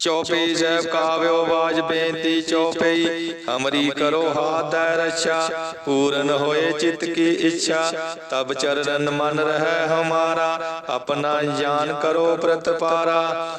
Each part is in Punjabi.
ਚੌਪਈ ਸਾਹਿਬ ਕਾਵਿਓ ਬਾਜ ਬੇਨਤੀ ਚੌਪਈ ਅਮਰੀ ਕਰੋ ਹਾਥ ਦੈ ਰੱਛਾ, ਪੂਰਨ ਹੋਏ ਚਿਤ ਕੀ ਇੱਛਾ। ਤਬ ਚਰਨ ਮਨ ਰਹਿ ਹਮਾਰਾ, ਆਪਣਾ ਜਾਨ ਕਰੋ ਪ੍ਰਤਪਾਰਾ।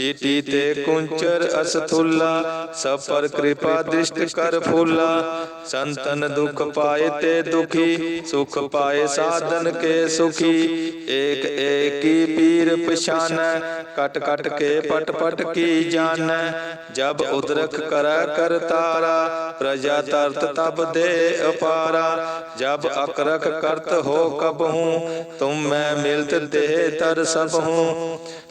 ਚੀਟੀ ਤੇ ਕੁੰਚਰ ਅਸਥੁੱਲਾ ਸਭ ਪਰ ਕਿਰਪਾ ਦ੍ਰਿਸ਼ਟ ਕਰ ਫੂਲਾ ਸੰਤਨ ਦੁਖ ਪਾਏ ਤੇ ਦੁਖੀ ਸੁਖ ਪਾਏ ਸਾਧਨ ਕੇ ਸੁਖੀ ਏਕ ਏਕੀ ਪੀਰ ਪਛਾਨੈ ਕਟ ਕਟ ਕੇ ਪਟ ਪਟ ਕੀ ਜਾਣੈ ਜਬ ਉਦਰਖ ਕਰੈ ਕਰਤਾਰਾ ਪ੍ਰਜਾ ਤਰਤ ਤਬ ਦੇ ਅਪਾਰਾ ਜਬ ਅਕਰਖ ਕਰਤ ਹੋ ਕਬ ਹੂੰ ਤੁਮ ਮੈਂ ਮਿਲਤ ਦੇਹ ਤਰ ਸਭ ਹੂੰ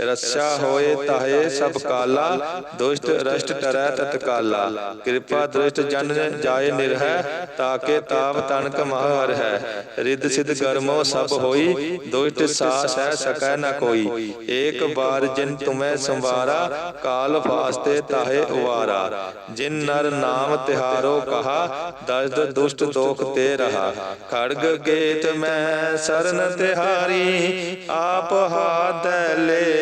ਰਸਾ ਹੋਏ ਤਾਹੇ ਸਭ ਕਾਲਾ, ਦੁਸ਼ਟ ਰਸ਼ਟ ਟਰੈ ਤਤਕਾਲਾ ਕਿਰਪਾ ਦ੍ਰਿਸ਼ਟ ਜਨ ਜਾਏ ਨਿਰਹੈ, ਤਾਕੇ ਤਾਪ ਤਨਕ ਮਹਰ ਹੈ ਰਿੱਧ ਸਿਧ ਗਰਮੋ ਸਭ ਹੋਈ, ਦੁਸ਼ਟ ਸਾਸ ਹੈ ਸਕੈ ਨ ਕੋਈ। ਏਕ ਬਾਰ ਜਿਨ ਤੁਮੈ ਸੰਵਾਰਾ, ਕਾਲ ਫਾਸਤੇ ਤਾਹੇ ਉਵਾਰਾ। ਜਿਨ ਨਰ ਨਾਮ ਤਿਹਾਰੋ ਕਹਾ ਦਸਦ ਦੁਸ਼ਟ ਦੋਖ ਤੇ ਰਹਾ। ਖੜਗ ਗੇਤ ਮੈਂ ਸਰਨ ਤਿਹਾਰੀ, ਆਪ ਹਾਦੈ ਲੈ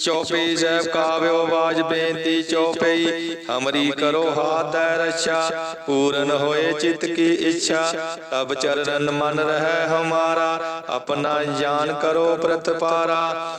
ਚੌਪਈ ਸਾਹਿਬ ਕਾਵਿਓ ਬਾਜ ਬੇਨਤੀ ਚੌਪਈ ਹਮਰੀ ਕਰੋ ਹਾਥ ਹੈ ਰੱਛਾ, ਪੂਰਨ ਹੋਏ ਚਿਤ ਕੀ ਇੱਛਾ, ਤਬ ਚਰਨ ਮਨ ਰਹਿ ਹਮਾਰਾ, ਆਪਣਾ ਜਾਨ ਕਰੋ ਪ੍ਰਤਪਾਰਾ।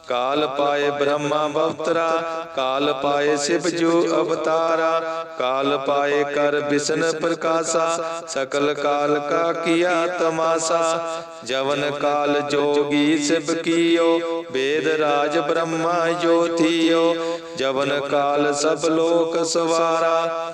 ਕਾਲ ਪਾਏ ਬ੍ਰਹਮਾ ਬਵਤਰਾ, ਕਾਲ ਪਾਏ ਸਿਵ ਜੂ ਅਵਤਾਰਾ, ਕਾਲ ਪਾਏ ਕਰ ਬਿਸ਼ਨ ਪ੍ਰਕਾਸ਼ਾ, ਸਕਲ ਕਾਲ ਕਾ ਕੀਆ ਤਮਾਸਾ, ਜਵਨ ਕਾਲ ਜੋਗੀ ਸਿਵ ਕੀਓ, ਵੇਦ ਰਾਜ ਬ੍ਰਹਮਾ ਜੋਤੀਓ, ਜਵਨ ਕਾਲ ਸਭ ਲੋਕ ਸਵਾਰਾ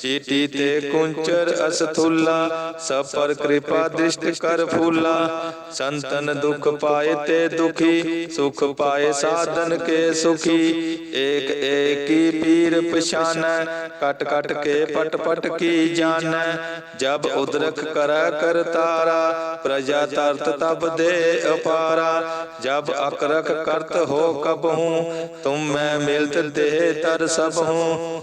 ਪਛਾਨਤ ਚੀਟੀ ਤੇ ਕੁੰਚਰ ਅਸਥੁੱਲਾ ਸਭ ਪਰ ਕਿਰਪਾ ਦ੍ਰਿਸ਼ਟ ਕਰ ਫੂਲਾ ਸੰਤਨ ਦੁਖ ਪਾਏ ਤੇ ਦੁਖੀ ਸੁਖ ਪਾਏ ਸਾਧਨ ਕੇ ਸੁਖੀ ਏਕ ਏਕੀ ਪੀਰ ਪਛਾਨੈ ਕਟ ਕਟ ਕੇ ਪਟ ਪਟ ਕੀ ਜਾਣੈ ਜਬ ਉਦਰਖ ਕਰੈ ਕਰਤਾਰਾ ਪ੍ਰਜਾ ਤਰਤ ਤਬ ਦੇ ਅਪਾਰਾ ਜਬ ਅਕਰਖ ਕਰਤ ਹੋ ਕਬਹੂ ਤੁਮ ਮੈਂ ਮਿਲਤ ਦੇ ਤਰ ਸਭ ਹੂੰ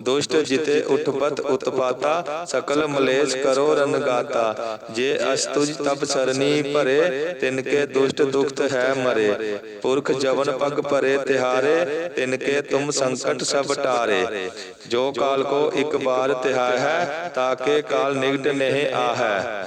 ਦੁਸ਼ਟ ਜਿਤੇ ਉਠਪਤ ਉਤਪਾਤਾ ਸਕਲ ਮਲੇਸ਼ ਕਰੋ ਰਨਗਾਤਾ ਜੇ ਅਸਤੁਜ ਤਪ ਸਰਨੀ ਭਰੇ ਤਿਨ ਕੇ ਦੁਸ਼ਟ ਦੁਖਤ ਹੈ ਮਰੇ। ਪੁਰਖ ਜਵਨ ਪਗ ਭਰੇ ਤਿਹਾਰੇ ਤਿਨ ਕੇ ਤੁਮ ਸੰਕਟ ਸਭ ਟਾਰੇ। ਜੋ ਕਾਲ ਕੋ ਇੱਕ ਬਾਰ ਤਿਹਾਇ ਹੈ ਤਾਕੇ ਕਾਲ ਨਿਗਟ ਨਹੀਂ ਆਹੈ।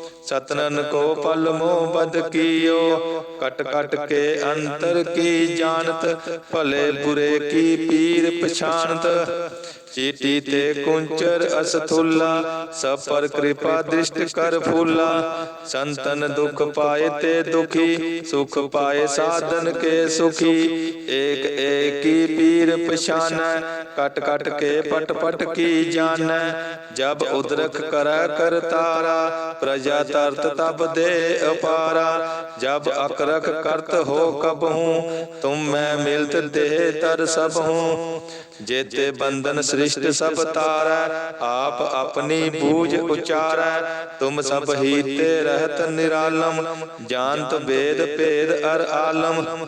ਸਤਨਨ ਕੋ ਪਲ ਮੋਹ ਬਦ ਕੀਓ। ਕਟ ਕਟ ਕੇ ਅੰਤਰ ਕੀ ਜਾਣਤ, ਭਲੇ ਬੁਰੇ ਕੀ ਪੀਰ ਪਛਾਨਤ ਚੀਟੀ ਤੇ ਕੁੰਚਰ ਅਸਥੁਲਾ ਸਭ ਪਰ ਕਿਰਪਾ ਦ੍ਰਿਸ਼ਟ ਕਰ ਫੂਲਾ। ਸੰਤਨ ਦੁਖ ਪਾਏ ਤੇ ਦੁਖੀ, ਸੁਖ ਪਾਏ ਸਾਧਨ ਕੇ ਸੁਖੀ। ਏਕ ਏਕੀ ਪੀਰ ਪਛਾਨੈ ਕਟ ਕਟ ਕੇ ਪਟ ਪਟ ਕੀ ਜਾਣੈ? ਜਬ ਉਦਰਕ ਕਰੈ ਕਰਤਾਰਾ ਪ੍ਰਜਾ ਤਰਤ ਤਬ ਦੇ ਅਪਾਰਾ। ਜਬ ਅਕਰਖ ਕਰਤ ਹੋ ਕਬ ਤੁਮ ਮੈਂ ਮਿਲਤ ਦੇ ਤਰ ਸਭ ਹੂੰ। ਜੇਤੇ ਬੰਧਨ ਸ੍ਰਿਸ਼ਟ ਸਭ ਤਾਰੈ, ਆਪ ਆਪਣੀ ਬੂਝ ਉਚਾਰੈ। ਤੁਮ ਸਭ ਹੀ ਤੇ ਰਹਿਤ ਨਿਰਾਲਮ, ਜਾਣਤ ਵੇਦ ਭੇਦ ਅਰ ਆਲਮ।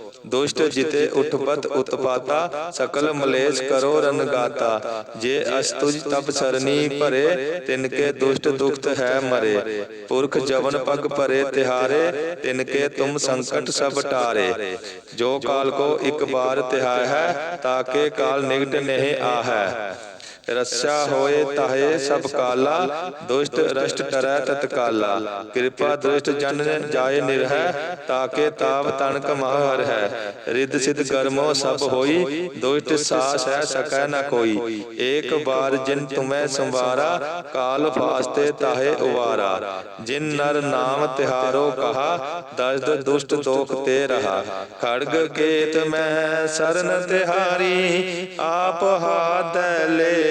ਦੁਸ਼ਟ ਜਿਤੇ ਉਠਪਤ ਉਤਪਾਤਾ, ਸਕਲ ਮਲੇਸ਼ ਕਰੋ ਰਨਗਾਤਾ ਜੇ ਅਸਤੁਜ ਤਪ ਸਰਨੀ ਭਰੇ ਤਿਨ ਕੇ ਦੁਸ਼ਟ ਦੁਖਤ ਹੈ ਮਰੇ। ਪੁਰਖ ਜਵਨ ਪਗ ਭਰੇ ਤਿਹਾਰੇ ਤਿਨ ਕੇ ਤੁਮ ਸੰਕਟ ਸਭ ਟਾਰੇ। ਜੋ ਕਾਲ ਕੋ ਇੱਕ ਬਾਰ ਤਿਹਾਇ ਹੈ, ਤਾਕੇ ਕਾਲ ਨਿਗਟ ਨਹਿ ਆਹੈ। ਰੱਸਾ ਹੋਏ ਤਾਹੇ ਸਭ ਕਾਲਾ, ਦੁਸ਼ਟ ਰਸ਼ਟ ਕਰੈ ਤਤਕਾਲਾ ਕਿਰਪਾ ਦ੍ਰਿਸ਼ਟ ਜਨ ਜਾਏ ਨਿਰਹਿ, ਤਾਕੇ ਤਾਪ ਤਣਕ ਮਹਰ ਹੈ। ਰਿੱਧ ਸਿਧ ਕਰਮੋ ਸਭ ਹੋਈ, ਦੁਸ਼ਟ ਸਾਸ ਹੈ ਸਕੈ ਨ ਕੋਈ। ਏਕ ਬਾਰ ਜਿਨ ਤੁਮੈ ਸੰਵਾਰਾ, ਕਾਲ ਫਾਸਤੇ ਤਾਹੇ ਉਵਾਰਾ। ਜਿਨ ਨਰ ਨਾਮ ਤਿਹਾਰੋ ਕਹਾ ਦਸਦ ਦੁਸ਼ਟ ਦੋਖ ਤੇ ਰਹਾ। ਖੜਗ ਕੇਤ ਮੈਂ ਸਰਨ ਤਿਹਾਰੀ, ਆਪ ਹਾਦੈ ਲੈ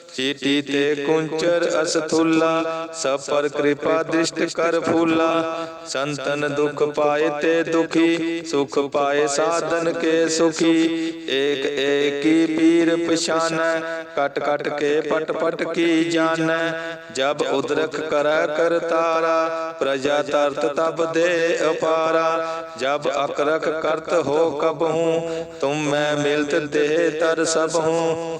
ਪਛਾਨਤ ਚੀਟੀ ਤੇ ਕੁੰਚਰ ਅਸਥੁਲਾ ਸਭ ਪਰ ਕਿਰਪਾ ਦ੍ਰਿਸ਼ਟ ਕਰ ਫੂਲਾ ਸੰਤਨ ਦੁਖ ਪਾਏ ਤੇ ਦੁਖੀ ਸੁਖ ਪਾਏ ਸਾਧਨ ਕੇ ਸੁਖੀ ਏਕ ਏਕੀ ਪੀਰ ਪਛਾਨੈ ਕਟ ਕਟ ਕੇ ਪਟ ਪਟ ਕੀ ਜਾਣੈ ਜਬ ਉਦਰਖ ਕਰੈ ਕਰਤਾਰਾ ਪ੍ਰਜਾ ਤਰਤ ਤਬ ਦੇ ਅਪਾਰਾ ਜਬ ਅਕਰਖ ਕਰਤ ਹੋ ਕਬ ਹੂੰ ਤੁਮ ਮੈਂ ਮਿਲਤ ਦੇ ਤਰ ਸਭ ਹੂੰ